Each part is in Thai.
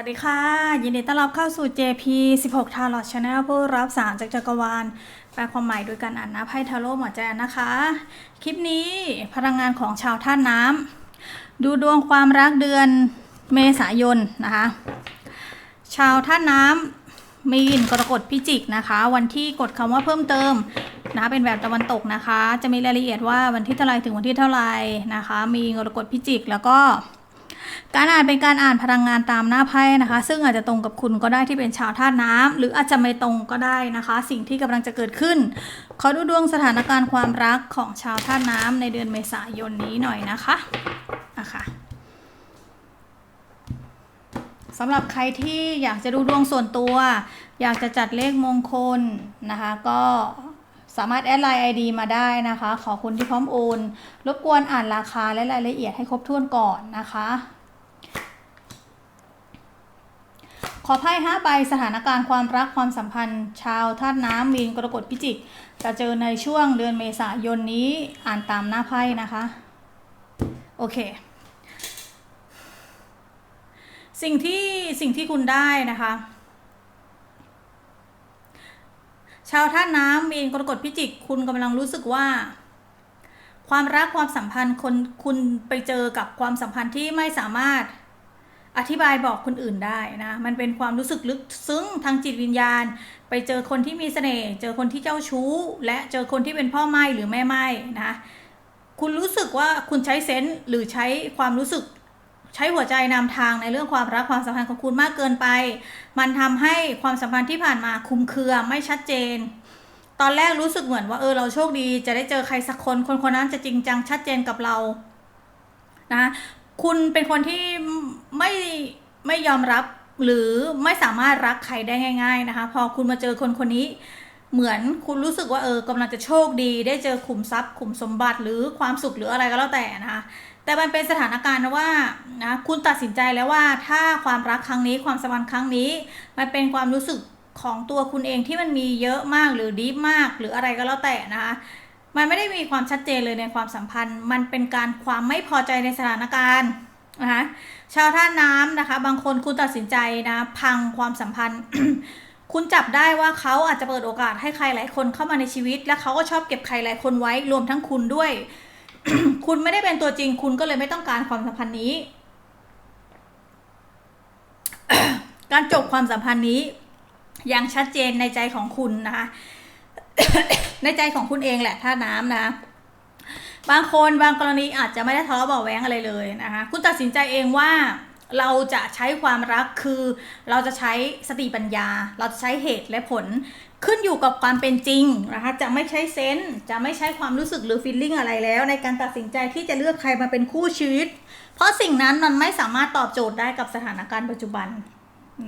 วัสดีค่ะ ยินดีต้อนรับเข้าสู่ JP 16 Tarot Channel ผู้รับสารจากจักรวาลแปลความหมายโดยการอ่านนับไพ่ทาโร่หมอแจนนะคะ คลิปนี้พลังงานของชาวท่าน้ำดูดวงความรักเดือนเมษายนนะคะ ชาวท่าน้ำมีนกรกฎพิจิกนะคะ วันที่กดคำว่าเพิ่มเติมนะเป็นแบบตะวันตกนะคะ จะมีรายละเอียดว่าวันที่เท่าไหรถึงวันที่เท่าไหรนะคะ มีกรกฎพิจิกแล้วก็ การอ่านเป็นการอ่านพลังงานตามหน้าไพ่นะคะ ซึ่งอาจจะตรงกับคุณก็ได้ที่เป็นชาวธาตุน้ำหรืออาจจะไม่ตรงก็ได้นะคะ สิ่งที่กำลังจะเกิดขึ้น ขอดูดวงสถานการณ์ความรักของชาวธาตุน้ำในเดือนเมษายนนี้หน่อยนะคะอะคะสำหรับใครที่อยากจะดูดวงส่วนตัว อยากจะจัดเลขมงคลนะคะ ก็สามารถแอดไลน์ ID มาได้นะคะ ขอคุณที่พร้อมโอน รบกวนอ่านราคาและรายละเอียดให้ครบถ้วนก่อนนะคะ ขอไพ่ห้าใบสถานการณ์ความรักความสัมพันธ์ ชาวธาตุน้ำมีนกรกฎพิจิก จะเจอในช่วงเดือนเมษายนนี้อ่านตามหน้าไพ่นะคะ โอเค สิ่งที่สิ่งที่คุณได้นะคะ ชาวธาตุน้ำมีนกรกฎพิจิก คุณกำลังรู้สึกว่าความรักความสัมพันธ์คนคุณไปเจอกับความสัมพันธ์ที่ไม่สามารถ อธิบายบอกคนอื่นได้นะ มันเป็นความรู้สึกลึกซึ้งทางจิตวิญญาณ ไปเจอคนที่มีเสน่ห์ เจอคนที่เจ้าชู้ และเจอคนที่เป็นพ่อไม้หรือแม่ไม้นะคุณรู้สึกว่าคุณใช้เซนส์หรือใช้ความรู้สึกใช้หัวใจนำทางในเรื่องความรักความสัมพันธ์ของคุณมากเกินไป มันทำให้ความสัมพันธ์ที่ผ่านมาคลุมเครือไม่ชัดเจน ตอนแรกรู้สึกเหมือนว่าเออเราโชคดีจะได้เจอใครสักคน คนคนนั้นจะจริงจังชัดเจนกับเรานะ คุณเป็นคนที่ไม่ไม่ยอมรับหรือไม่สามารถรักใครได้ง่าย ๆนะคะ พอคุณมาเจอคนคนนี้ เหมือนคุณรู้สึกว่าเออกำลังจะโชคดี ได้เจอขุมทรัพย์ ขุมสมบัติหรือความสุขหรืออะไรก็แล้วแต่นะคะแต่มันเป็นสถานการณ์ว่านะคุณตัดสินใจแล้วว่าถ้าความรักครั้งนี้ความสัมพันธ์ครั้งนี้ มันเป็นความรู้สึกของตัวคุณเองที่มันมีเยอะมากหรือดีมากหรืออะไรก็แล้วแต่นะคะ มันไม่ได้มีความชัดเจนเลยในความสัมพันธ์ มันเป็นการความไม่พอใจในสถานการณ์นะคะชาวท่าน้ำนะคะ บางคนคุณตัดสินใจนะพังความสัมพันธ์ คุณจับได้ว่าเขาอาจจะเปิดโอกาสให้ใครหลายคนเข้ามาในชีวิต และเขาก็ชอบเก็บใครหลายคนไว้รวมทั้งคุณด้วย คุณไม่ได้เป็นตัวจริง คุณก็เลยไม่ต้องการความสัมพันธ์นี้ การจบความสัมพันธ์นี้อย่างชัดเจนในใจของคุณนะคะ ในใจของคุณเองแหละท่าน้ำนะ บางคนบางกรณีอาจจะไม่ได้ทะเลาะเบาแว้งอะไรเลยนะคะคุณตัดสินใจเองว่าเราจะใช้ความรักคือ เราจะใช้สติปัญญา เราจะใช้เหตุและผลขึ้นอยู่กับความเป็นจริงนะคะจะไม่ใช้เซนส์จะไม่ใช้ความรู้สึกหรือฟีลลิ่งอะไรแล้ว ในการตัดสินใจที่จะเลือกใครมาเป็นคู่ชีวิต เพราะสิ่งนั้นมันไม่สามารถตอบโจทย์ได้กับสถานการณ์ปัจจุบัน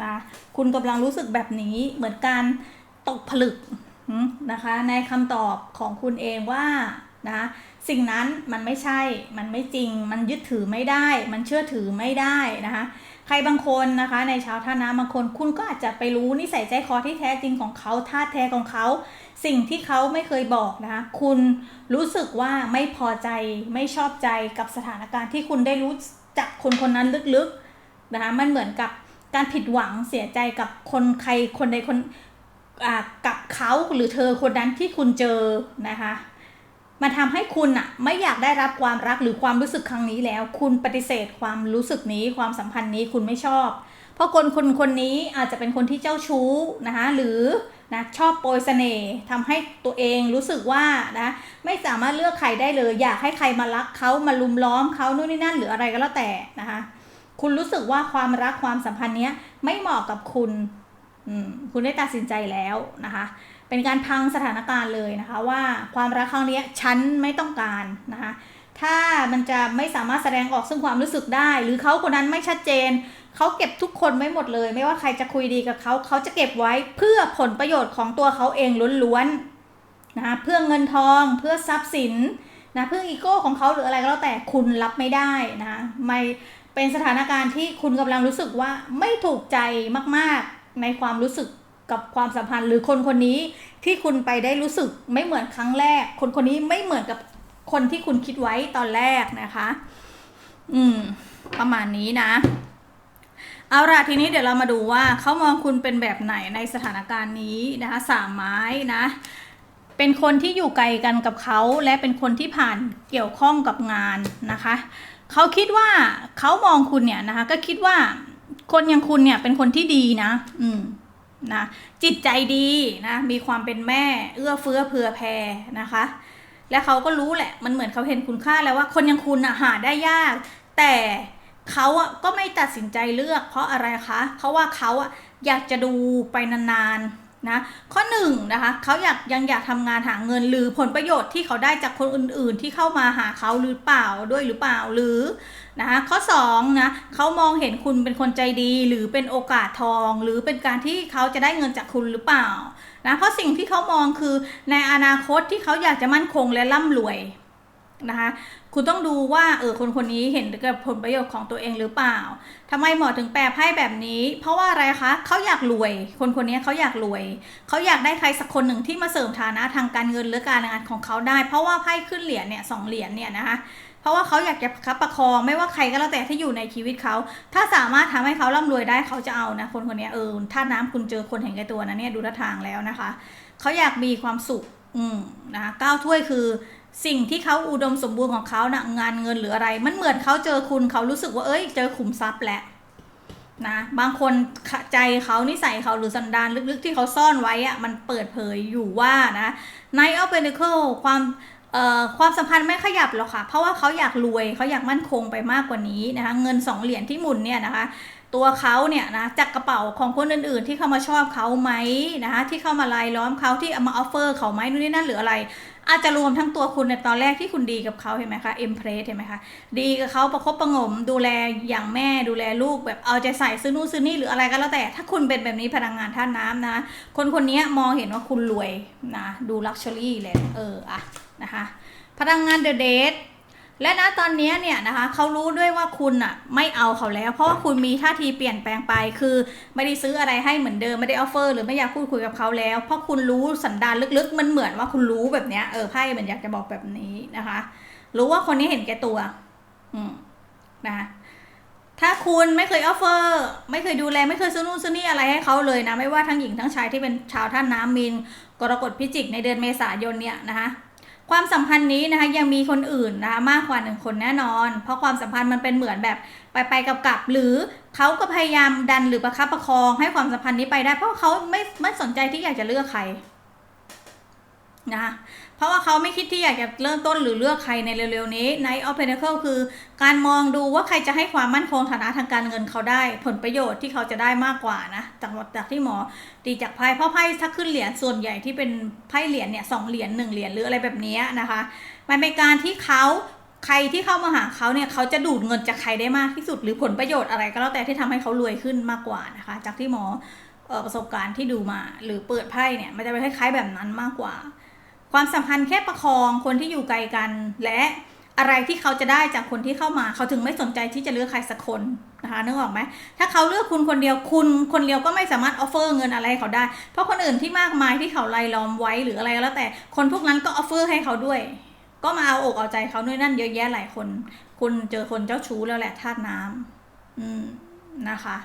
นะคุณกำลังรู้สึกแบบนี้เหมือนการตกผลึก นะคะ ในคำตอบของคุณเองว่านะสิ่งนั้นมันไม่ใช่ มันไม่จริง มันยึดถือไม่ได้ มันเชื่อถือไม่ได้นะคะ ใครบางคนนะคะในชาวท่าน้ำบางคนคุณก็อาจจะไปรู้นิสัยใจคอที่แท้จริงของเขาท่าแท้ของเขา สิ่งที่เขาไม่เคยบอกนะคะคุณรู้สึกว่าไม่พอใจไม่ชอบใจกับสถานการณ์ที่คุณได้รู้จักคนคนนั้นลึกๆนะคะมันเหมือนกับการผิดหวังเสียใจกับคนใครคนใดคน กับเขาหรือเธอคนนั้นที่คุณเจอนะคะมันทำให้คุณอะไม่อยากได้รับความรักหรือความรู้สึกครั้งนี้แล้ว คุณปฏิเสธความรู้สึกนี้ความสัมพันธ์นี้คุณไม่ชอบ เพราะคนคนคนนี้อาจจะเป็นคนที่เจ้าชู้นะคะหรือนะชอบโปรยเสน่ห์ทำให้ตัวเองรู้สึกว่านะไม่สามารถเลือกใครได้เลย อยากให้ใครมารักเขามาลุมล้อมเขานู่นนี่นั่นหรืออะไรก็แล้วแต่นะคะคุณรู้สึกว่าความรักความสัมพันธ์นี้ไม่เหมาะกับคุณ คุณได้ตัดสินใจแล้วนะคะ เป็นการพังสถานการณ์เลยนะคะ ว่าความรักครั้งนี้ฉันไม่ต้องการนะคะ ถ้ามันจะไม่สามารถแสดงออกซึ่งความรู้สึกได้ หรือเขาคนนั้นไม่ชัดเจน เขาเก็บทุกคนไม่หมดเลย ไม่ว่าใครจะคุยดีกับเขาเขาจะเก็บไว้เพื่อผลประโยชน์ของตัวเขาเองล้วนๆนะคะเพื่อเงินทองเพื่อทรัพย์สินนะเพื่ออีโก้ของเขาหรืออะไรก็แล้วแต่คุณรับไม่ได้นะคะไม่เป็นสถานการณ์ที่คุณกำลังรู้สึกว่าไม่ถูกใจมากๆ ในความรู้สึกกับความสัมพันธ์ หรือคนคนนี้ที่คุณไปได้รู้สึกไม่เหมือนครั้งแรก คนคนนี้ไม่เหมือนกับคนที่คุณคิดไว้ตอนแรกนะคะ อืม ประมาณนี้นะ เอาล่ะทีนี้เดี๋ยวเรามาดูว่าเขามองคุณเป็นแบบไหนในสถานการณ์นี้นะคะสามไม้นะ เป็นคนที่อยู่ไกลกันกับเขาและเป็นคนที่ผ่านเกี่ยวข้องกับงานนะคะเขาคิดว่าเขามองคุณเนี่ยนะคะ ก็คิดว่า คนอย่างคุณเนี่ยเป็นคนที่ดีนะ อืมนะจิตใจดีนะ มีความเป็นแม่ เอื้อเฟื้อเผื่อแผ่นะคะ และเขาก็รู้แหละ มันเหมือนเขาเห็นคุณค่าแล้วว่า คนอย่างคุณอะหาได้ยาก แต่เขาอะก็ไม่ตัดสินใจเลือก เพราะอะไรคะเพราะว่าเขาอะอยากจะดูไปนานๆนะข้อหนึ่งนะคะเขาอยากยังอยากทำงานหาเงินหรือผลประโยชน์ที่เขาได้จากคนอื่น ๆ ที่เข้ามาหาเขาหรือเปล่าด้วยหรือเปล่าหรือ นะคะข้อ2นะเขามองเห็นคุณเป็นคนใจดีหรือเป็นโอกาสทอง หรือเป็นการที่เขาจะได้เงินจากคุณหรือเปล่านะเพราะสิ่งที่เขามองคือในอนาคตที่เขาอยากจะมั่นคงและร่ำรวยนะคะคุณต้องดูว่าเออคนคนนี้เห็นกับผลประโยชน์ของตัวเองหรือเปล่าทำไมหมอถึงแปลไพ่แบบนี้ เพราะว่าอะไรคะเขาอยากรวย คนคนนี้เขาอยากรวย เขาอยากได้ใครสักคนหนึ่งที่มาเสริมฐานะทางการเงินหรือการงานของเขาได้ เพราะว่าไพ่ขึ้นเหรียญเนี่ยสองเหรียญเนี่ยนะคะ ราะว่าเขาอยากจะคับประคองไม่ว่าใครก็แล้วแต่ที่อยู่ในชีวิตเขา ถ้าสามารถทำให้เขาร่ำรวยได้เขาจะเอานะ คนคนนี้เออถ้าน้ำคุณเจอคนเห็นแก่ตัวนะเนี่ยดูท่าทางแล้วนะคะ เขาอยากมีความสุข อืมนะคะก้าวถ้วยคือสิ่งที่เขาอุดมสมบูรณ์ของเขานะงานเงินหรืออะไร มันเหมือนเขาเจอคุณเขารู้สึกว่าเอ้ย เจอขุมทรัพย์แหละนะบางคนใจเขานิสัยเขาหรือสันดานลึกๆที่เขาซ่อนไว้อะมันเปิดเผยอยู่ว่านะในออฟเ p นเคิลความ ความสัมพันธ์ไม่ขยับหรอกค่ะ เพราะว่าเขาอยากรวยเขาอยากมั่นคงไปมากกว่านี้นะคะ เงินสองเหรียญที่หมุนเนี่ยนะคะ ตัวเขาเนี่ยนะจากกระเป๋าของคนอื่น ๆ ที่เข้ามาชอบเขาไหมนะคะที่เข้ามาลายล้อมเขาที่เอามาออฟเฟอร์เขาไหมนู่นนี่นั่นหรืออะไร อาจจะรวมทั้งตัวคุณในตอนแรกที่คุณดีกับเขาเห็นไหมคะเอ็มเพรสเห็นไหมคะดีกับเขาประคบประงมดูแลอย่างแม่ดูแลลูกแบบเอาใจใส่ซื้อนู่นซื้อนี่หรืออะไรก็แล้วแต่ ถ้าคุณเป็นแบบนี้พลังงานท่านน้ำนะ คนคนนี้มองเห็นว่าคุณรวยนะดูลักชัวรี่เลยเอออะนะคะพลังงานเดอะเดท และณตอนนี้เนี่ยนะคะเขารู้ด้วยว่าคุณอะไม่เอาเขาแล้ว เพราะว่าคุณมีท่าทีเปลี่ยนแปลงไป คือไม่ได้ซื้ออะไรให้เหมือนเดิมไม่ได้ออฟเฟอร์หรือไม่อยากพูดคุยกับเขาแล้ว เพราะคุณรู้สันดานลึกๆ มันเหมือนว่าคุณรู้แบบเนี้ยเออไพ่เหมือนอยากจะบอกแบบนี้นะคะ รู้ว่าคนนี้เห็นแก่ตัว อืมนะคะถ้าคุณไม่เคยออฟเฟอร์ไม่เคยดูแลไม่เคยซื้อนู่นซื้อนี่อะไรให้เขาเลยนะ ไม่ว่าทั้งหญิงทั้งชายที่เป็นชาวท่านน้ำมินกรกฎพิจิกในเดือนเมษายนเนี่ยนะคะ ความสัมพันธ์นี้นะคะยังมีคนอื่นนะคะมากกว่าหนึ่งคนแน่นอน เพราะความสัมพันธ์มันเป็นเหมือนแบบไปไปกับกับหรือเขาก็พยายามดันหรือประคับประคองให้ความสัมพันธ์นี้ไปได้ เพราะเขาไม่ไม่สนใจที่อยากจะเลือกใครนะคะ เพราะว่าเขาไม่คิดที่อยากจะเริ่มต้นหรือเลือกใครในเร็วๆนี้ Night of Pentacles คือ การมองดูว่าใครจะให้ความมั่นคงฐานะทางการเงินเขาได้ ผลประโยชน์ที่เขาจะได้มากกว่านะจากจากที่หมอตีจากไพ่เพราะไพ่ถ้าขึ้นเหรียญส่วนใหญ่ที่เป็นไพ่เหรียญเนี่ยสองเหรียญหนึ่งเหรียญหรืออะไรแบบนี้นะคะมันเป็นการที่เขาใครที่เข้ามาหาเขาเนี่ยเขาจะดูดเงินจากใครได้มากที่สุด หรือผลประโยชน์อะไรก็แล้วแต่ที่ทำให้เขารวยขึ้นมากกว่านะคะ จากที่หมอประสบการณ์ที่ดูมา หรือเปิดไพ่เนี่ยมันจะเป็นคล้ายๆแบบนั้นมากกว่า ความสัมพันธ์แค่ประคองคนที่อยู่ไกลกัน และอะไรที่เขาจะได้จากคนที่เข้ามา เขาถึงไม่สนใจที่จะเลือกใครสักคนนะคะนึกออกไหมถ้าเขาเลือกคุณคนเดียวคุณคนเดียวก็ไม่สามารถออฟเฟอร์เงินอะไรเขาได้ เพราะคนอื่นที่มากมายที่เขาไล่ล้อมไว้หรืออะไรก็แล้วแต่คนพวกนั้นก็ออฟเฟอร์ให้เขาด้วย ก็มาเอาอกเอาใจเขาด้วยนั่นเยอะแยะหลายคน คุณเจอคนเจ้าชู้แล้วแหละธาตุน้ำอืมนะคะ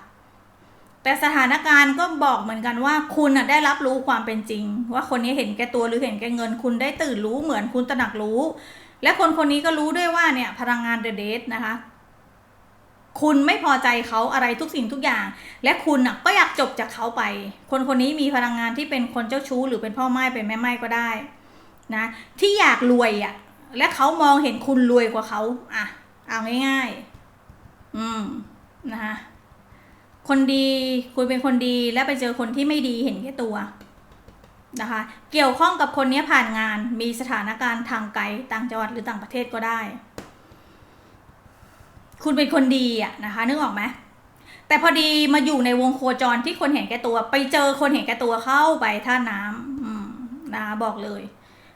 แต่สถานการณ์ก็บอกเหมือนกันว่าคุณอะได้รับรู้ความเป็นจริง ว่าคนนี้เห็นแก่ตัวหรือเห็นแก่เงิน คุณได้ตื่นรู้เหมือนคุณตระหนักรู้ และคนคนนี้ก็รู้ด้วยว่าเนี่ยพลังงานเดอะเดทนะคะคุณไม่พอใจเขาอะไรทุกสิ่งทุกอย่าง และคุณอะก็อยากจบจากเขาไป คนคนนี้มีพลังงานที่เป็นคนเจ้าชู้ หรือเป็นพ่อไม้เป็นแม่ไม้ก็ได้นะที่อยากรวยอะ และเขามองเห็นคุณรวยกว่าเขาอะเอาง่ายๆ อืมนะคะ คนดีคุณเป็นคนดีและไปเจอคนที่ไม่ดีเห็นแค่ตัวนะคะ เกี่ยวข้องกับคนนี้ผ่านงานมีสถานการณ์ทางไกลต่างจังหวัดหรือต่างประเทศก็ได้ คุณเป็นคนดีอะนะคะนึกออกไหมแต่พอดีมาอยู่ในวงโคจรที่คนเห็นแก่ตัว ไปเจอคนเห็นแก่ตัวเข้าไปท่าน้ำนะคะบอกเลย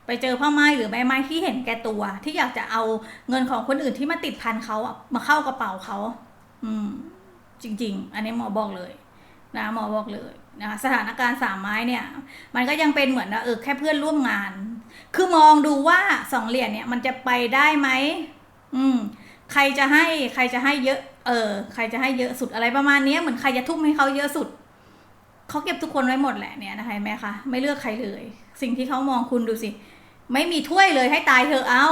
ไปเจอพ่อไม้หรือแม่ไม้ที่เห็นแก่ตัว ที่อยากจะเอาเงินของคนอื่นที่มาติดพันเขาอะมาเข้ากระเป๋าเขา อืม จริง ๆ อันนี้หมอบอกเลยนะหมอบอกเลยนะสถานการณ์สามไม้เนี่ย มันก็ยังเป็นเหมือนเออแค่เพื่อนร่วมงาน คือมองดูว่าสองเหรียญเนี่ยมันจะไปได้ไหมอืม ใครจะให้ใครจะให้เยอะ เออ ใครจะให้เยอะสุดอะไรประมาณนี้เหมือนใครจะทุ่มให้เขาเยอะสุดเขาเก็บทุกคนไว้หมดแหละเนี่ยนะคะเห็นไหมคะไม่เลือกใครเลย สิ่งที่เขามองคุณดูสิ ไม่มีถ้วยเลยให้ตายเธอะเอา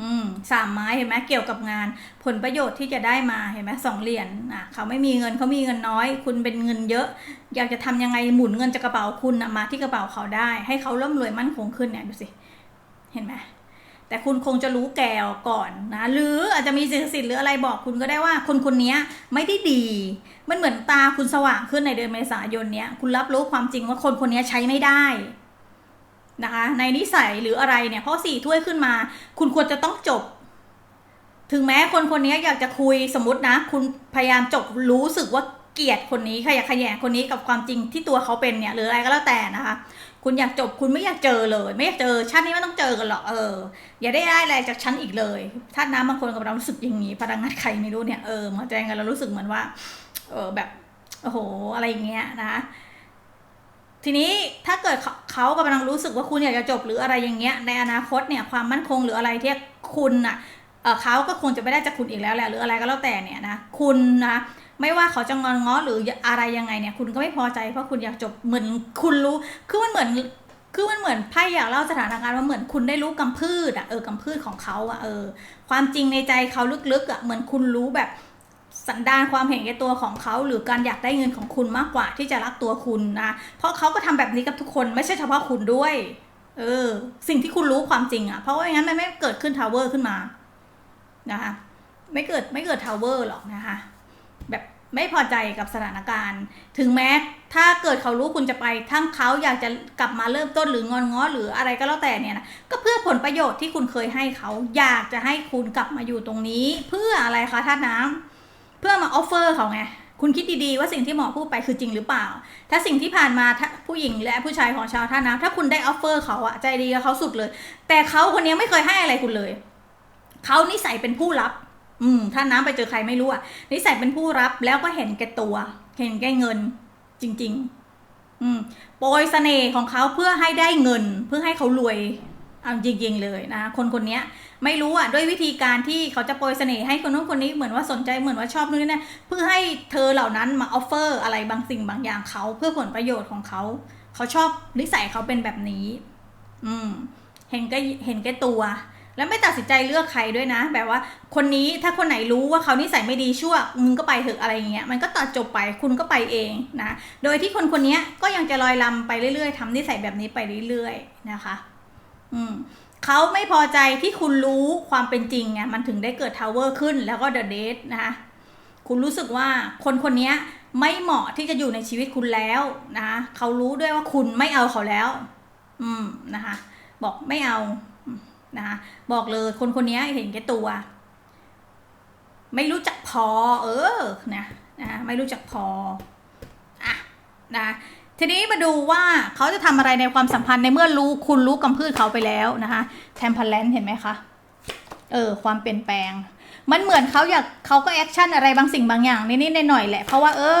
อืมสามไม้เห็นไหมเกี่ยวกับงาน ผลประโยชน์ที่จะได้มาเห็นไหมสองเหรียญอะเขาไม่มีเงินเขามีเงินน้อย คุณเป็นเงินเยอะ อยากจะทำยังไงหมุนเงินจากกระเป๋าคุณนะมาที่กระเป๋าเขาได้ ให้เขาร่ำรวยมั่นคงขึ้นเนี่ยดูสิเห็นไหมแต่คุณคงจะรู้แก่ก่อนนะ หรืออาจจะมีสิ่งศักดิ์สิทธิ์หรืออะไรบอกคุณก็ได้ว่า คนคนนี้ไม่ได้ดี มันเหมือนตาคุณสว่างขึ้นในเดือนเมษายนเนี้ยคุณรับรู้ความจริงว่าคนคนนี้ใช้ไม่ได้ นะคะ ในนิสัยหรืออะไรเนี่ยเพราะสี่ถ้วยขึ้นมา คุณควรจะต้องจบ ถึงแม้คนคนนี้อยากจะคุยสมมตินะ คุณพยายามจบรู้สึกว่าเกลียดคนนี้ขยะแขยงคนนี้กับความจริงที่ตัวเขาเป็นเนี่ยหรืออะไรก็แล้วแต่นะคะ คุณอยากจบคุณไม่อยากเจอเลย ไม่อยากเจอชาตินี้ไม่ต้องเจอกันหรอกเออ อย่าได้ได้อะไรจากฉันอีกเลยธาน้ำบางคนกับเรารู้สึกอย่างนี้พลังงานใครไม่รู้เนี่ยเออมาแจ้งกันเรารู้สึกเหมือนว่า เออแบบโอ้โหอะไรอย่างเงี้ยนะคะ ทีนี้ถ้าเกิดเขากำลังรู้สึกว่าคุณอยากจะจบหรืออะไรอย่างเงี้ยในอนาคตเนี่ยความมั่นคงหรืออะไรที่คุณอะเขาก็คงจะไม่ได้จากคุณอีกแล้วแหละหรืออะไรก็แล้วแต่เนี่ยนะคุณนะไม่ว่าเขาจะงอนง้อหรืออะไรยังไงเนี่ย คุณก็ไม่พอใจเพราะคุณอยากจบเหมือนคุณรู้คือมันเหมือนคือมันเหมือนไพ่อยากเล่าสถานการณ์ว่าเหมือนคุณได้รู้กำพืชอะเออกำพืชของเขาอะเออความจริงในใจเขาลึกๆอะเหมือนคุณรู้แบบ สันดานความเห็นแก่ตัวของเขา หรือการอยากได้เงินของคุณมากกว่าที่จะรักตัวคุณนะ เพราะเขาก็ทำแบบนี้กับทุกคนไม่ใช่เฉพาะคุณด้วย เออ สิ่งที่คุณรู้ความจริงอะ่ะ เพราะว่าอย่างนั้นมันไม่เกิดขึ้นทาวเวอร์ขึ้นมา นะคะไม่เกิดไม่เกิดทาวเวอร์หรอกนะคะแบบไม่พอใจกับสถานการณ์ ถึงแม้ถ้าเกิดเขารู้คุณจะไป ทั้งเขาอยากจะกลับมาเริ่มต้นหรืองอนง้อหรืออะไรก็แล้วแต่เนี่ยนะ ก็เพื่อผลประโยชน์ที่คุณเคยให้เขา อยากจะให้คุณกลับมาอยู่ตรงนี้ เพื่ออะไรคะท่าน้ำ เพื่อมาออฟเฟอร์เขาไงคุณคิดดีๆว่าสิ่งที่หมอพูดไปคือจริงหรือเปล่า ถ้าสิ่งที่ผ่านมาผู้หญิงและผู้ชายของชาวท่าน้ำถ้าคุณได้ออฟเฟอร์เขาอะใจดีกับเขาสุดเลย แต่เขาคนนี้ไม่เคยให้อะไรคุณเลย เขานิสัยเป็นผู้รับ อืมถ้าน้ำไปเจอใครไม่รู้อะนิสัยเป็นผู้รับแล้วก็เห็นแก่ตัว เห็นแก่เงิน จริง ๆ อืม โปรยเสน่ห์ของเขาเพื่อให้ได้เงิน เพื่อให้เขารวย เอาจริงๆเลยนะคนคนนี้ไม่รู้อะด้วยวิธีการที่เขาจะโปรยเสน่ห์ให้คนนู้นคนนี้เหมือนว่าสนใจเหมือนว่าชอบนู่นนี่นะเพื่อให้เธอเหล่านั้นมาออฟเฟอร์อะไรบางสิ่งบางอย่างเขาเพื่อผลประโยชน์ของเขาเขาชอบนิสัยเขาเป็นแบบนี้ อืม เห็นก็เห็นแก่ตัว แล้วไม่ตัดสินใจเลือกใครด้วยนะ แบบว่า คนนี้ถ้าคนไหนรู้ว่าเขานิสัยไม่ดีชั่วมึงก็ไปเถอะอะไรเงี้ยมันก็ตัดจบไปคุณก็ไปเองนะโดยที่คนคนนี้ก็ยังจะลอยลำไปเรื่อยๆทำนิสัยแบบนี้ไปเรื่อยๆนะคะ อืมเขาไม่พอใจที่คุณรู้ความเป็นจริงไงมันถึงได้เกิดทาวเวอร์ขึ้นแล้วก็เดอะเดทนะคะคุณรู้สึกว่าคนคนนี้ไม่เหมาะที่จะอยู่ในชีวิตคุณแล้วนะคะเขารู้ด้วยว่าคุณไม่เอาเขาแล้ว อืมนะคะบอกไม่เอานะคะบอกเลยคนคนนี้เห็นแก่ตัว ไม่รู้จักพอ เออนะนะไม่รู้จักพออะนะ ทีนี้มาดูว่าเขาจะทำอะไรในความสัมพันธ์ในเมื่อรู้คุณรู้กำพืชเขาไปแล้วนะคะแทมเพลนเห็นไหมคะ เออ ความเปลี่ยนแปลง มันเหมือนเขาอยากเขาก็แอคชั่นอะไรบางสิ่งบางอย่างนิดๆหน่อยๆแหละ เพราะว่าเออ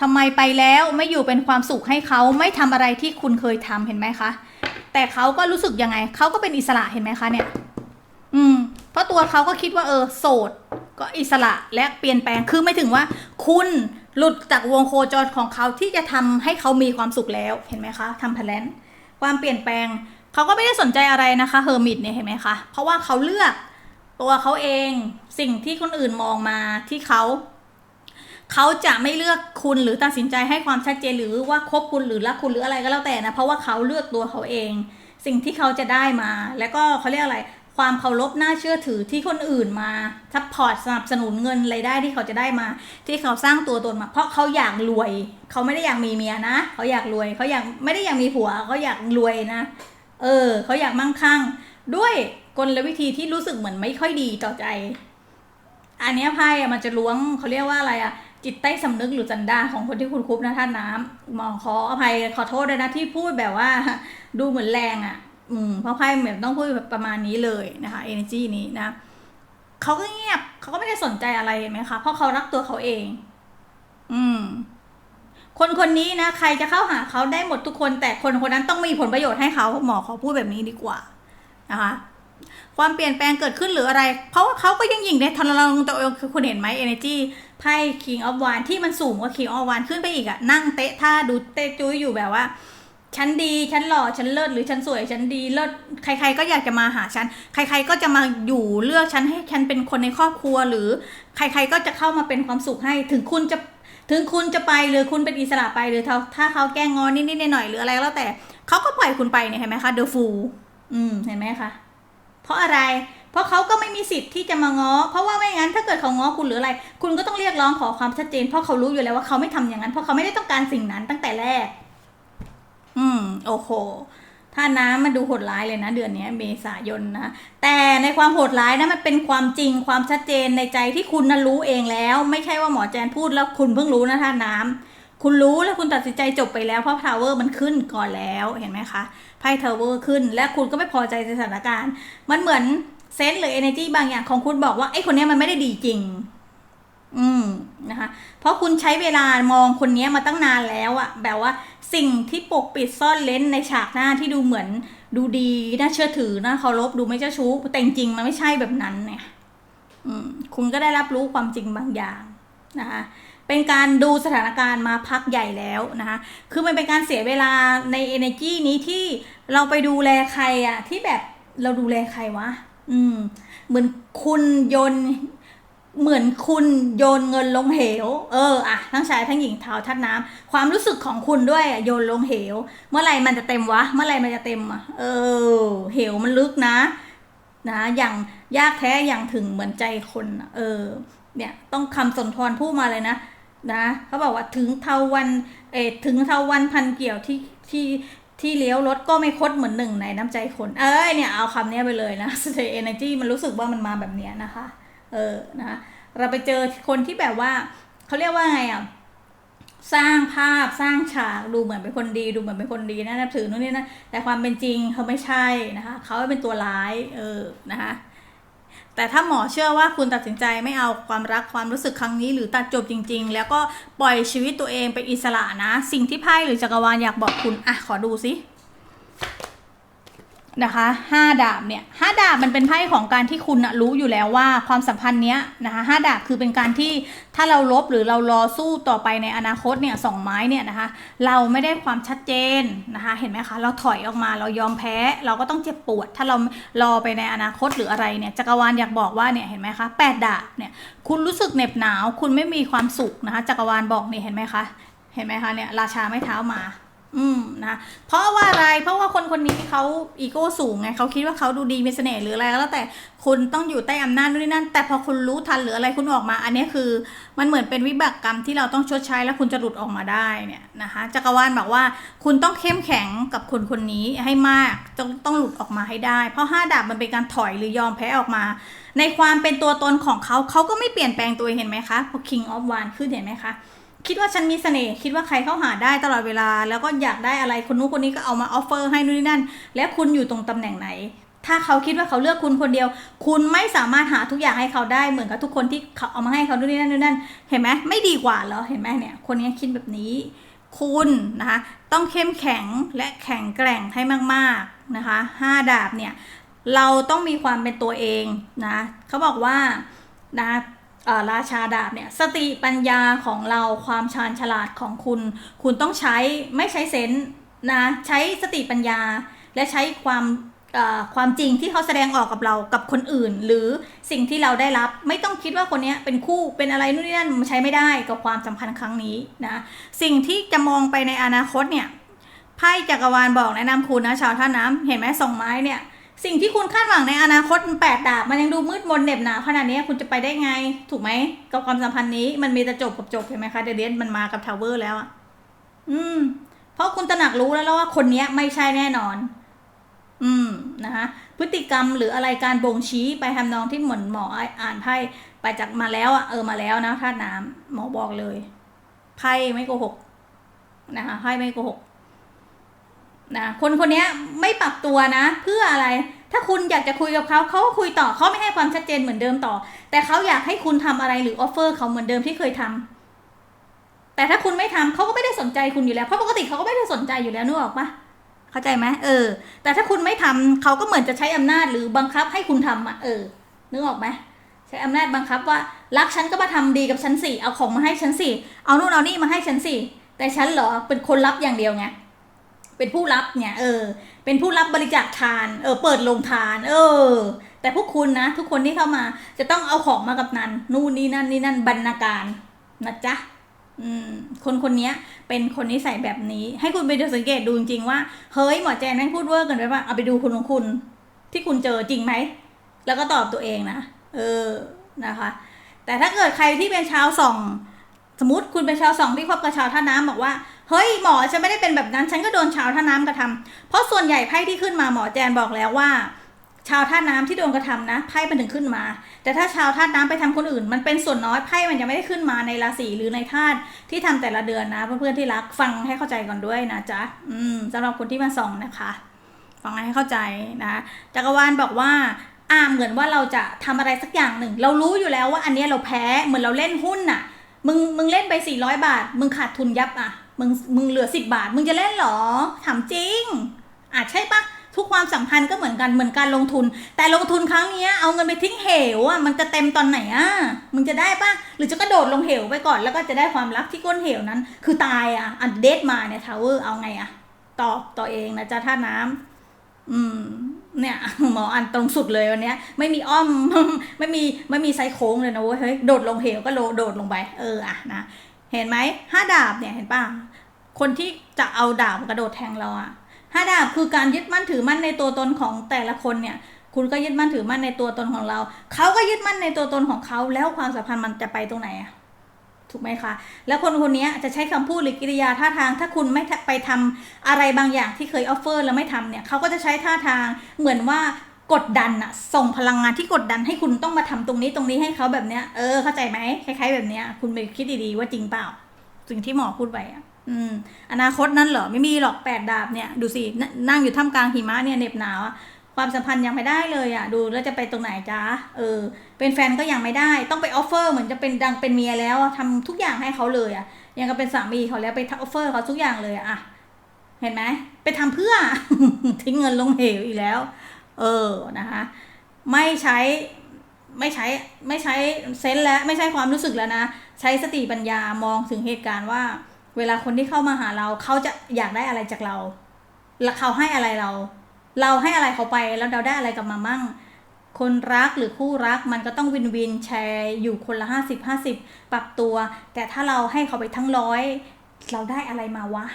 ทำไมไปแล้วไม่อยู่เป็นความสุขให้เขาไม่ทำอะไรที่คุณเคยทำเห็นไหมคะ แต่เขาก็รู้สึกยังไงเขาก็เป็นอิสระเห็นไหมคะเนี่ย อืม เพราะตัวเขาก็คิดว่าเออ โสด ก็อิสระและเปลี่ยนแปลงคือไม่ถึงว่า คุณ หลุดจากวงโคจรของเขาที่จะทำให้เขามีความสุขแล้วเห็นไหมคะทำแพลนความเปลี่ยนแปลงเขาก็ไม่ได้สนใจอะไรนะคะเฮอร์มิตเนี่ยเห็นไหมคะเพราะว่าเขาเลือกตัวเขาเองสิ่งที่คนอื่นมองมาที่เขาเขาจะไม่เลือกคุณหรือตัดสินใจให้ความชัดเจนหรือว่าคบคุณหรือรักคุณหรืออะไรก็แล้วแต่นะเพราะว่าเขาเลือกตัวเขาเอง สิ่งที่เขาจะได้มา แล้วก็เขาเรียกอะไร ความเคารพน่าเชื่อถือที่คนอื่นมาซัพพอร์ตสนับสนุนเงินรายได้ที่เขาจะได้มา ที่เขาสร้างตัวตนมา เพราะเขาอยากรวย เขาไม่ได้อยากมีเมียนะ เขาอยากรวยเขาอยากไม่ได้อยากมีผัว เขาอยากรวยนะ เออ เขาอยากมั่งคั่ง ด้วยกลวิธีที่รู้สึกเหมือนไม่ค่อยดีต่อใจ อันนี้ไพ่อะมันจะล้วงเขาเรียกว่าอะไรอะจิตใต้สำนึกหรือจันดาของคนที่คุณคุบนะท่านน้ำหมอขออภัยขอโทษด้วยนะที่พูดแบบว่า ดูเหมือนแรงอะ อืมเพราะไพ่แบบต้องพูดประมาณนี้เลยนะคะ energy นี้นะเขาก็เงียบเขาก็ไม่ได้สนใจอะไรเห็นไหมคะเพราะเขารักตัวเขาเอง อืม คนคนนี้นะใครจะเข้าหาเขาได้หมดทุกคน แต่คนคนนั้นต้องมีผลประโยชน์ให้เขาหมอขอพูดแบบนี้ดีกว่านะคะความเปลี่ยนแปลงเกิดขึ้นหรืออะไร เพราะว่าเขาก็ยังยิงได้ทรลงตัวเองคือคุณเห็นไหม energy ไพ่ king of w a n ที่มันสูงกว่า king of w a n ขึ้นไปอีกอะนั่งเตะท่าดูเตะจุ้ยอยู่แบบว่า ฉันดีฉันหล่อฉันเลิศหรือฉันสวยฉันดีเลิศใคร ๆ ก็อยากจะมาหาฉัน ใคร ๆ ก็จะมาอยู่เลือกฉันให้ฉันเป็นคนในครอบครัวหรือ ใคร ๆ ก็จะเข้ามาเป็นความสุขให้ ถึงคุณจะถึงคุณจะไปหรือคุณเป็นอิสระไปหรือถ้าถ้าเขาแกล้งงอนนิดๆหน่อยๆหรืออะไรก็แล้วแต่เขาก็ปล่อยคุณไปเนี่ยเห็นไหมคะ the fool อืมเห็นไหมคะเพราะอะไร เพราะเขาก็ไม่มีสิทธิ์ที่จะมาง้อ เพราะว่าไม่งั้นถ้าเกิดเขาง้อคุณหรืออะไร คุณก็ต้องเรียกร้องขอความชัดเจน เพราะเขารู้อยู่แล้วว่าเขาไม่ทำอย่างนั้น เพราะเขาไม่ได้ต้องการสิ่งนั้นตั้งแต่แรก อืม โอ้โห ถ้าน้ำมันดูโหดร้ายเลยนะ เดือนนี้เมษายนนะ แต่ในความโหดร้ายนะมันเป็นความจริงความชัดเจนในใจที่คุณนั้นรู้เองแล้ว ไม่ใช่ว่าหมอแจนพูดแล้วคุณเพิ่งรู้นะท่าน้ำคุณรู้แล้วคุณตัดสินใจจบไปแล้วเพราะทาวเวอร์มันขึ้นก่อนแล้วเห็นไหมคะไพ่ทาวเวอร์ขึ้น และคุณก็ไม่พอใจในสถานการณ์ มันเหมือนเซนส์หรือ energy บางอย่างของคุณบอกว่าไอ้คนนี้มันไม่ได้ดีจริง อืมนะคะ เพราะคุณใช้เวลามองคนนี้มาตั้งนานแล้วอะแบบว่าสิ่งที่ปกปิดซ่อนเลนในฉากหน้าที่ดูเหมือนดูดีน่าเชื่อถือน่าเคารพดูไม่เจ้าชู้แต่จริงมันไม่ใช่แบบนั้นเนี่ยอืมคุณก็ได้รับรู้ความจริงบางอย่างนะคะเป็นการดูสถานการณ์มาพักใหญ่แล้วนะคะ คือมันเป็นการเสียเวลาใน energy นี้ที่เราไปดูแลใครอะที่แบบเราดูแลใครวะ อืม เหมือนคุณยน เหมือนคุณโยนเงินลงเหว เอออะทั้งชายทั้งหญิงเท้าทัดน้ำความรู้สึกของคุณด้วยอะโยนลงเหว เมื่อไหร่มันจะเต็มวะ เมื่อไหร่มันจะเต็มอะเออ เหวมันลึกนะ นะ อย่างยากแท้อย่างถึงเหมือนใจคนเออ เนี่ย ต้องคำสนทรพูดมาเลยนะ นะเขาบอกว่าถึงเทาวัน เออถึงเทาวันพันเกี่ยวที่ที่ที่เลี้ยวรถก็ไม่คดเหมือนหนึ่งในน้ำใจคน เอ้ยเนี่ยเอาคำนี้ไปเลยนะ Stay Energy มันรู้สึกว่ามันมาแบบเนี้ยนะคะ เออนะคะเราไปเจอคนที่แบบว่าเขาเรียกว่าไงอะสร้างภาพสร้างฉากดูเหมือนเป็นคนดีดูเหมือนเป็นคนดีนะนับถือนู่นนี่นะแต่ความเป็นจริงเขาไม่ใช่นะคะเขาเป็นตัวร้ายเออนะคะแต่ถ้าหมอเชื่อว่าคุณตัดสินใจไม่เอาความรักความรู้สึกครั้งนี้หรือตัดจบจริง ๆ แล้วก็ปล่อยชีวิตตัวเองเป็นอิสระนะ สิ่งที่ไพ่หรือจักรวาลอยากบอกคุณอะขอดูสิ นะคะห้าดาบเนี่ยห้าดาบมันเป็นไพ่ของการที่คุณนะรู้อยู่แล้วว่าความสัมพันธ์เนี้ยนะคะห้าดาบคือเป็นการที่ถ้าเราลบหรือเรารอสู้ต่อไปในอนาคตเนี่ยสองไม้เนี่ยนะคะ เราไม่ได้ความชัดเจนนะคะเห็นไหมคะเราถอยออกมาเรายอมแพ้ เราก็ต้องเจ็บปวด ถ้าเรารอไปในอนาคตหรืออะไรเนี่ยจักรวาลอยากบอกว่าเนี่ยเห็นไหมคะแปดดาบเนี่ยคุณรู้สึกเหน็บหนาว คุณไม่มีความสุขนะคะจักรวาลบอกเนี่ยเห็นไหมคะเห็นไหมคะเนี่ยราชาไม่เท้ามา อืมนะเพราะว่าอะไรเพราะว่าคนคนนี้เขาอีโก้สูงไงเขาคิดว่าเขาดูดีมีเสน่ห์หรืออะไรก็แล้วแต่คุณต้องอยู่ใต้อำนาจนู่นนี่นั่น แต่พอคุณรู้ทันหรืออะไรคุณออกมา อันนี้คือมันเหมือนเป็นวิบากกรรมที่เราต้องชดใช้แล้วคุณจะหลุดออกมาได้เนี่ยนะคะจักรวาลบอกว่าคุณต้องเข้มแข็งกับคนคนนี้ให้มากต้องต้องหลุดออกมาให้ได้ เพราะห้าดาบมันเป็นการถอยหรือยอมแพ้ออกมา ในความเป็นตัวตนของเขาเขาก็ไม่เปลี่ยนแปลงตัวเองเห็นไหมคะพอ King of w a n d ขึ้นเห็นไหมคะ คิดว่าฉันมีเสน่ห์คิดว่าใครเข้าหาได้ตลอดเวลา แล้วก็อยากได้อะไรคนนู้นคนนี้ก็เอามาออฟเฟอร์ให้นู่นนี่นั่น และคุณอยู่ตรงตำแหน่งไหน ถ้าเขาคิดว่าเขาเลือกคุณคนเดียว คุณไม่สามารถหาทุกอย่างให้เขาได้เหมือนกับทุกคนที่เขาเอามาให้เขานู่นนี่นั่นนู่นนั่นเห็นไหมไม่ดีกว่าเหรอเห็นไหมเนี่ย คนนี้คิดแบบนี้ คุณนะคะ ต้องเข้มแข็งและแข็งแกร่งให้มากๆนะคะห้าดาบเนี่ยเราต้องมีความเป็นตัวเองนะเขาบอกว่านะ ราชาดาบเนี่ยสติปัญญาของเราความชาญฉลาดของคุณ คุณต้องใช้ไม่ใช้เซนนะใช้สติปัญญา และใช้ความความจริงที่เขาแสดงออกกับเรากับคนอื่น หรือสิ่งที่เราได้รับไม่ต้องคิดว่าคนนี้เป็นคู่เป็นอะไรนู่นนี่นั่นมันใช้ไม่ได้กับความสัมพันธ์ครั้งนี้นะสิ่งที่จะมองไปในอนาคตเนี่ยไพ่จักรวาลบอกแนะนำคุณนะชาวท่าน้ำเห็นไหมสองไม้เนี่ย สิ่งที่คุณคาดหวังในอนาคตมันแปดดาบมันยังดูมืดมนเหน็บหนาขนาดนี้คุณจะไปได้ไง ถูกไหม กับความสัมพันธ์นี้มันมีแต่จบกับจบเห็นไหมคะเดเดนมันมากับทาวเวอร์แล้วอะอืม เพราะคุณตระหนักรู้แล้วว่าคนนี้ไม่ใช่แน่นอน อืมนะคะพฤติกรรมหรืออะไรการบ่งชี้ไปทำนองที่เหมือนหมออ่านไพ่ไปจากมาแล้วอะเออมาแล้วนะธาตุน้ำหมอบอกเลยไพ่ไม่โกหกนะคะไพ่ไม่โกหก นะคนคนนี้ไม่ปรับตัวนะเพื่ออะไร ถ้าคุณอยากจะคุยกับเขาเขาก็คุยต่อเขาไม่ให้ความชัดเจนเหมือนเดิมต่อ แต่เขาอยากให้คุณทำอะไรหรือออฟเฟอร์เขาเหมือนเดิมที่เคยทำแต่ถ้าคุณไม่ทำเขาก็ไม่ได้สนใจคุณอยู่แล้วเพราะปกติเขาก็ไม่ได้สนใจอยู่แล้วนึกออกปะเข้าใจไหมเออ แต่ถ้าคุณไม่ทำเขาก็เหมือนจะใช้อำนาจหรือบังคับให้คุณทำอะเออนึกออกไหมใช้อำนาจบังคับว่ารักฉันก็มาทำดีกับฉันสิเอาของมาให้ฉันสิเอานู่นเอานี่มาให้ฉันสิแต่ฉันเหรอเป็นคนรับอย่างเดียวไง เป็นผู้รับเนี่ยเออ เป็นผู้รับบริจาคทาน เออ เปิดโรงทาน เออ แต่พวกคุณนะ ทุกคนที่เข้ามา จะต้องเอาของมากับนันนู่นนี่นั่นนี่นั่นบรรณาการนะจ๊ะอืมคนคนนี้เป็นคนนิสัยแบบนี้ ให้คุณไปดูสังเกตดูจริงๆว่า เฮ้ยหมอแจนแม่งพูดเวอร์เกันไปว่าเอาไปดูคนของคุณ ที่คุณเจอจริงไหม แล้วก็ตอบตัวเองนะ เออนะคะ แต่ถ้าเกิดใครที่เป็นชาวส่อง สมมติคุณเป็นชาวส่องที่คบกับชาวท่าน้ำบอกว่า เฮ้ยหมอฉันไม่ได้เป็นแบบนั้น ฉันก็โดนชาวท่าน้ำกระทำเพราะส่วนใหญ่ไพ่ที่ขึ้นมาหมอแจนบอกแล้วว่า ชาวท่าน้ำที่โดนกระทำนะไพ่มันถึงขึ้นมา แต่ถ้าชาวธาน้ำไปทำคนอื่น มันเป็นส่วนน้อยไพ่มันยังไม่ได้ขึ้นมาในราศีหรือในธาตุที่ทำแต่ละเดือนนะเพื่อนๆที่รักฟังให้เข้าใจก่อนด้วยนะจ๊ะอืมสำหรับคนที่มาส่องนะคะฟังให้เข้าใจนะจักรวาลบอกว่าอ่าเหมือนว่าเราจะทำอะไรสักอย่างหนึ่ง เรารู้อยู่แล้วว่าอันนี้เราแพ้เหมือนเราเล่นหุ้นน่ะมึงมึงเล่นไป400 บาท มึงขาดทุนยับอะ มึงมึงเหลือ10บบาท มึงจะเล่นเหรอถามจริงอาจใช่ปะทุกความสัมพันธ์ก็เหมือนกันเหมือนการลงทุน แต่ลงทุนครั้งนี้เอาเงินไปทิ้งเหวอะมันจะเต็มตอนไหนอะมึงจะได้ปะหรือจะกระโดดลงเหวไปก่อนแล้วก็จะได้ความรักที่ก้นเหวนั้น คือตายอะอันเดทมาเนี่ยทาวเวอร์เอาไงอะตอบต่อเองนะจ๊ะท่าน้ำอืม เนี่ยหมออันตรงสุดเลยวันเนี้ยไม่มีอ้อมไม่มีไม่มีไซโค้งเลยนะเว้ยเฮ้ยโดดลงเหวก็โลโดดลงไป เอออะนะ เห็นไหมห้าดาบเนี่ยเห็นป่ะคนที่จะเอาดาบกระโดดแทงเราอะห้าดาบคือการยึดมั่นถือมั่นในตัวตนของแต่ละคนเนี่ย คุณก็ยึดมั่นถือมั่นในตัวตนของเรา เขาก็ยึดมั่นในตัวตนของเขา แล้วความสัมพันธ์มันจะไปตรงไหนอะถูกไหมคะ แล้วคนคนนี้จะใช้คำพูดหรือกิริยาท่าทาง ถ้าคุณไม่ไปทำอะไรบางอย่างที่เคยออฟเฟอร์แล้วไม่ทำเนี่ย เขาก็จะใช้ท่าทางเหมือนว่า กดดันอะส่งพลังงานที่กดดันให้คุณต้องมาทำตรงนี้ตรงนี้ให้เขาแบบเนี้ยเออเข้าใจไหมคล้ายๆแบบเนี้ย คุณไปคิดดีๆว่าจริงเปล่า สิ่งที่หมอพูดไปอะอืมอนาคตนั้นเหรอไม่มีหรอกแปดดาบเนี่ยดูสินนั่งอยู่ท่ามกลางหิมะเนี่ยเหน็บหนาวอะความสัมพันธ์ยังไม่ได้เลยอะดูแล้วจะไปตรงไหนจ้าเออ เป็นแฟนก็ยังไม่ได้ ต้องไปออฟเฟอร์เหมือนจะเป็นดังเป็นเมียแล้วอะทำทุกอย่างให้เขาเลยอะยังก็เป็นสามีเขาแล้วไปออฟเฟอร์เขาทุกอย่างเลยอะอะเห็นไหมไปทำเพื่อทิ้งเงินลงเหวอีกแล้ว เออนะคะไม่ใช้ไม่ใช้ไม่ใช้เซนส์แล้วไม่ใช่ความรู้สึกแล้วนะ ใช้สติปัญญามองถึงเหตุการณ์ว่า เวลาคนที่เข้ามาหาเราเขาจะอยากได้อะไรจากเรา แล้วเขาให้อะไรเรา เราให้อะไรเขาไปแล้วเราได้อะไรกลับมามั่ง คนรักหรือคู่รักมันก็ต้องวินวินแชร์อยู่คนละห้าสิบห้าสิบปรับตัว แต่ถ้าเราให้เขาไปทั้งร้อยเราได้อะไรมาวะ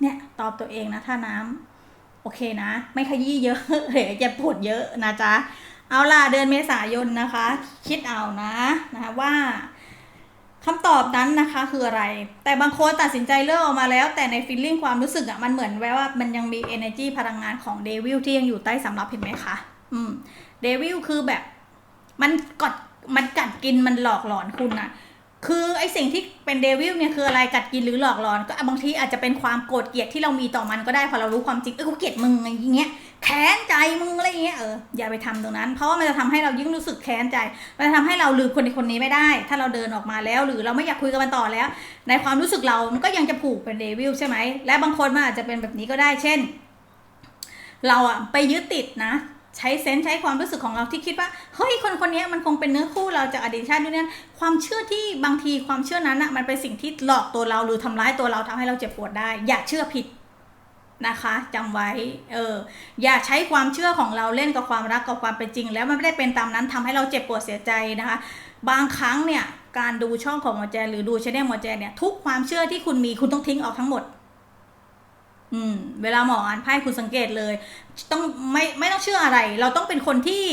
เนี่ยตอบตัวเองนะท่าน้ำ โอเคนะ ไม่ขยี้เยอะเดี๋ยจะปวดเยอะนะจ๊ะ เอาล่ะเดือนเมษายนนะคะ คิดเอานะนะคะว่าคำตอบนั้นนะคะคืออะไร แต่บางคนตัดสินใจเลิกออกมาแล้ว แต่ในฟีลลิ่งความรู้สึกอะมันเหมือนแววว่ามันยังมี energy พลังงานของเดวิลที่ยังอยู่ใต้สำรับเห็นไหมคะ อืม เดวิลคือแบบ มันกดมันกัดกินมันหลอกหลอนคุณอะ คือไอสิ่งที่เป็นเดวิลเนี่ยคืออะไรกัดกินหรือหลอกหลอนก็บางทีอาจจะเป็นความโกรธเกลียดที่เรามีต่อมันก็ได้พอเรารู้ความจริงเออกูเกลียดมึงอะไรอย่างเงี้ยแค้นใจมึงอะไรอย่างเงี้ยเอออย่าไปทำตรงนั้น เพราะว่ามันจะทำให้เรายิ่งรู้สึกแค้นใจมันจะทำให้เราลืมคนคนนี้ไม่ได้ ถ้าเราเดินออกมาแล้ว หรือเราไม่อยากคุยกับมันต่อแล้ว ในความรู้สึกเรามันก็ยังจะผูกเป็นเดวิลใช่ไหมและบางคนมันอาจจะเป็นแบบนี้ก็ได้เช่น เราอะไปยึดติดนะ ใช้เซนส์ใช้ความรู้สึกของเราที่คิดว่า เฮ้ยคนคนนี้มันคงเป็นเนื้อคู่เราจากอดีตชาติด้วยนั้นความเชื่อที่บางทีความเชื่อนั้นอะมันเป็นสิ่งที่หลอกตัวเราหรือทำร้ายตัวเราทำให้เราเจ็บปวดได้ อย่าเชื่อผิดนะคะจำไว้เอออย่าใช้ความเชื่อของเราเล่นกับความรักกับความเป็นจริง แล้วมันไม่ได้เป็นตามนั้นทำให้เราเจ็บปวดเสียใจนะคะ บางครั้งเนี่ยการดูช่องของหมอแจหรือดูชแนลหมอแจเนี่ยทุกความเชื่อที่คุณมีคุณต้องทิ้งออกทั้งหมด อืมเวลาหมออ่านไพ่คุณสังเกตเลย ต้องไม่ไม่ต้องเชื่ออะไร เราต้องเป็นคนที่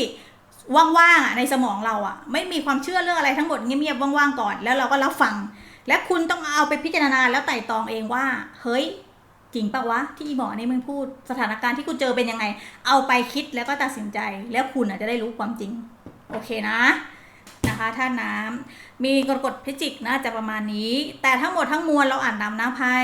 ว่างๆอะในสมองเราอะ ไม่มีความเชื่อเรื่องอะไรทั้งหมดเงียบๆว่างๆก่อน แล้วเราก็รับฟัง และคุณต้องเอาไปพิจารณาแล้วไต่ตองเองว่า เฮ้ยจริงปะวะที่อีหมอนี่มึงพูดสถานการณ์ที่คุณเจอเป็นยังไง เอาไปคิดแล้วก็ตัดสินใจ แล้วคุณอาจจะได้รู้ความจริง โอเคนะนะคะท่าน้ำมีกรกฎพิจิกน่าจะประมาณนี้ แต่ทั้งหมดทั้งมวลเราอ่านตามหน้าไพ่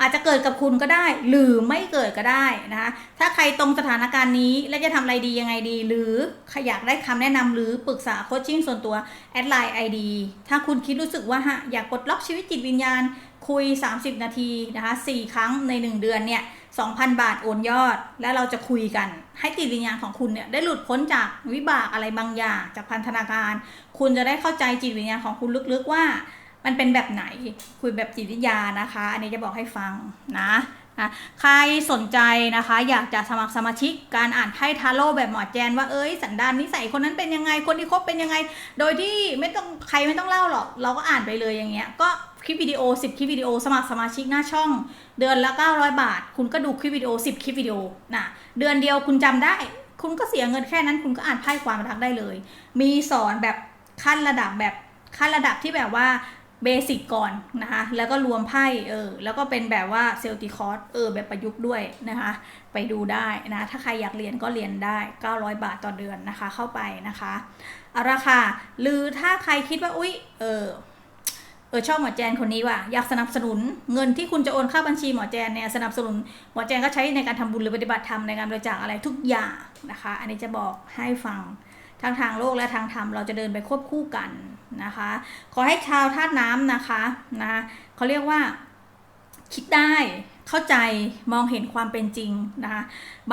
อาจจะเกิดกับคุณก็ได้ หรือไม่เกิดก็ได้นะคะถ้าใครตรงสถานการณ์นี้และจะทำอะไรดียังไงดี หรือใครอยากได้คำแนะนำหรือปรึกษาโคชชิ่งส่วนตัวแอดไลน์ไอดีถ้าคุณคิดรู้สึกว่าฮะอยากปลดล็อกชีวิตจิตวิญญาณ คุย 30 นาทีนะคะ4ครั้งใน 1 เดือนเนี่ย2,000 บาทโอนยอด และเราจะคุยกัน ให้จิตวิญญาณของคุณเนี่ยได้หลุดพ้นจากวิบากอะไรบางอย่างจากพันธนาการ คุณจะได้เข้าใจจิตวิญญาณของคุณลึกๆว่า มันเป็นแบบไหนคุยแบบจิตวิทยานะคะ อันนี้จะบอกให้ฟังนะนะใครสนใจนะคะ อยากจะสมัครสมาชิกการอ่านไพ่ทาโร่แบบหมอแจนว่าเอ้ยสันดานนิสัยคนนั้นเป็นยังไงคนที่คบเป็นยังไง โดยที่ไม่ต้องใครไม่ต้องเล่าหรอก เราก็อ่านไปเลยอย่างเงี้ยก็คลิปวิดีโอ 10 คลิปวิดีโอสมัครสมาชิกหน้าช่อง เดือนละ 900 บาท คุณก็ดูคลิปวิดีโอ 10 คลิปวิดีโอนะเดือนเดียวคุณจำได้ คุณก็เสียเงินแค่นั้นคุณก็อ่านไพ่ความรักได้เลย มีสอนแบบขั้นระดับแบบขั้นระดับที่แบบว่า เบสิกก่อนนะคะ แล้วก็รวมไพ่เออ แล้วก็เป็นแบบว่าเซลติคอร์สเออแบบประยุกต์ด้วยนะคะ ไปดูได้นะ ถ้าใครอยากเรียนก็เรียนได้ 900 บาทต่อเดือนนะคะ เข้าไปนะคะเอาละค่ะ หรือถ้าใครคิดว่า อุ๊ย เออเออชอบหมอแจนคนนี้ว่ะอยากสนับสนุนเงินที่คุณจะโอนเข้าบัญชีหมอแจนเนี่ยสนับสนุนหมอแจนก็ใช้ในการทำบุญหรือปฏิบัติธรรมในการบริจาคอะไรทุกอย่างนะคะ อันนี้จะบอกให้ฟัง ทั้งทางโลกและทางธรรมเราจะเดินไปควบคู่กันนะคะ ขอให้ชาวธาตุน้ำนะคะนะเขาเรียกว่าคิดได้เข้าใจมองเห็นความเป็นจริงนะคะ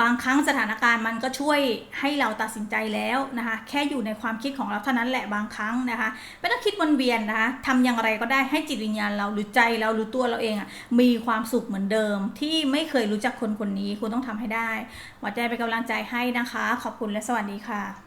บางครั้งสถานการณ์มันก็ช่วยให้เราตัดสินใจแล้วนะคะแค่อยู่ในความคิดของเราเท่านั้นแหละบางครั้งนะคะไม่ต้องคิดวนเวียนนะคะทำอย่างไรก็ได้ให้จิตวิญญาณเราหรือใจเราหรือตัวเราเองอะมีความสุขเหมือนเดิม ที่ไม่เคยรู้จักคนคนนี้คุณต้องทำให้ได้หมอใจเป็นกำลังใจให้นะคะ ขอบคุณและสวัสดีค่ะ